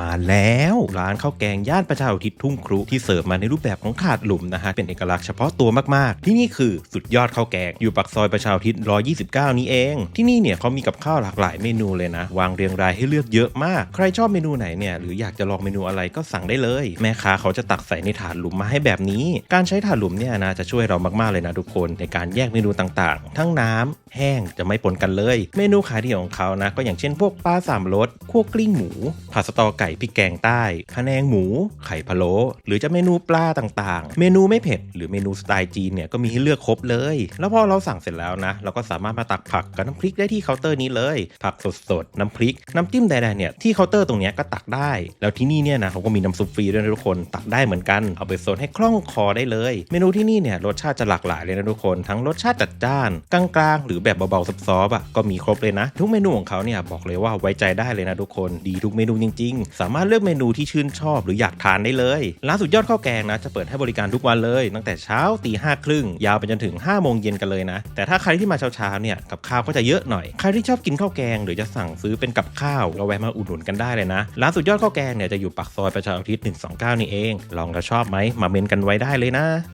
มาแล้ว ร้านข้าวแกงย่านประชาอุทิศทุ่งครุที่เสิร์ฟมาในรูปแบบของถาดหลุมนะฮะเป็นเอกลักษณ์เฉพาะตัวมากๆ ที่นี่คือสุดยอดข้าวแกงอยู่ปากซอยประชาอุทิศ129 นี้เอง ที่นี่เนี่ยเขามีกับข้าวหลากหลายเมนูเลยนะ วางเรียงรายให้เลือกเยอะมาก ใครชอบเมนูไหนเนี่ยหรืออยากจะลองเมนูอะไรก็สั่งได้เลย แม่ค้าเขาจะตักใส่ในถาดหลุมมาให้แบบนี้ การใช้ถาดหลุมเนี่ยนะจะช่วยเรามากๆเลยนะทุกคนในการแยกเมนูต่างๆ ทั้งน้ำแห้งจะไม่ปนกันเลย เมนูขายดีของเขานะก็อย่างเช่นพวกปลาสามรสคั่วกลิ้งหมูผัดสตอไก่พริกแกงใต้พะแนงหมู ไข่พะโล้หรือจะเมนูปลาต่างๆ เมนูไม่เผ็ด หรือเมนูสไตล์จีนเนี่ยก็มีให้เลือกครบเลย แล้วพอเราสั่งเสร็จแล้วนะเราก็สามารถมาตักผักกับน้ำพริกได้ที่เคาน์เตอร์นี้เลย ผักสดๆน้ำพริก น้ำจิ้มใดๆเนี่ยที่เคาน์เตอร์ตรงนี้ก็ตักได้ แล้วที่นี่เนี่ยนะเขาก็มีน้ำซุปฟรีด้วยนะทุกคนตักได้เหมือนกันเอาไปโซนให้คล่องคอได้เลย เมนูที่นี่เนี่ยรสชาติจะหลากหลายเลยนะทุกคน ทั้งรสชาติจัดจ้านกลางๆหรือแบบเบาๆซับซ้อบอะก็มีครบเลยนะ ทุกเมนูของเขาเนี่ยบอกเลยว่าไว้ใจได้เลยนะทุกคนดีทุกเมนูจริงสามารถเลือกเมนูที่ชื่นชอบหรืออยากทานได้เลยร้านสุดยอดข้าวแกงนะจะเปิดให้บริการทุกวันเลย ตั้งแต่เช้าตีห้าครึ่งยาวไปจนถึง5้าโมงเย็นกันเลยนะ แต่ถ้าใครที่มาเช้าๆเนี่ยกับข้าวก็จะเยอะหน่อย ใครที่ชอบกินข้าวแกง หรือจะสั่งซื้อเป็นกับข้าวก็แวะมาอุดหนุนกันได้เลยนะร้านสุดยอดข้าวแกงเนี่ยจะอยู่ปากซอยประชาอุทิศ129 นี่เอง ลองแล้วชอบไหมมาเมนกันไว้ได้เลยนะ